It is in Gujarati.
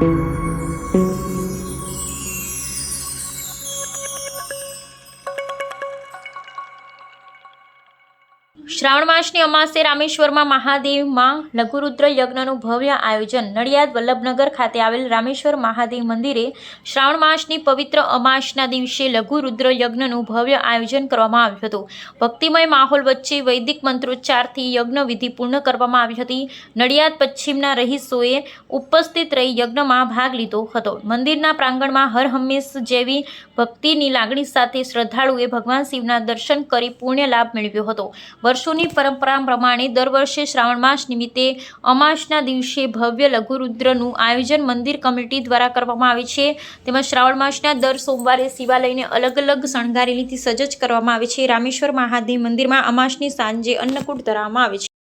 thank you શ્રાવણ માસની અમાસે રામેશ્વરમાં મહાદેવમાં લઘુરુદ્ર યજ્ઞનું ભવ્ય આયોજન. નડિયાદ વલ્લભનગર ખાતે આવેલ રામેશ્વર મહાદેવ મંદિરે શ્રાવણ માસની પવિત્ર અમાસના દિવસે લઘુરુદ્ર યજ્ઞનું ભવ્ય આયોજન કરવામાં આવ્યું હતું. ભક્તિમય માહોલ વચ્ચે વૈદિક મંત્રોચ્ચારથી યજ્ઞ વિધિ પૂર્ણ કરવામાં આવી હતી. નડિયાદ પશ્ચિમના રહીશોએ ઉપસ્થિત રહી યજ્ઞમાં ભાગ લીધો હતો. મંદિરના પ્રાંગણમાં હર હંમેશ જેવી ભક્તિની લાગણી સાથે શ્રદ્ધાળુએ ભગવાન શિવના દર્શન કરી પુણ્ય લાભ મેળવ્યો હતો. વર્ષોની પરંપરા પ્રમાણે દર વર્ષે શ્રાવણ માસ નિમિત્તે અમાસના દિવસે ભવ્ય લઘુરુદ્રનું આયોજન મંદિર કમિટી દ્વારા કરવામાં આવે છે. તેમજ શ્રાવણ માસના દર સોમવારે શિવાલયને અલગ અલગ શણગારેલીથી સજ્જ કરવામાં આવે છે. રામેશ્વર મહાદેવ મંદિરમાં અમાસની સાંજે અન્નકૂટ ધરાવવામાં આવે છે.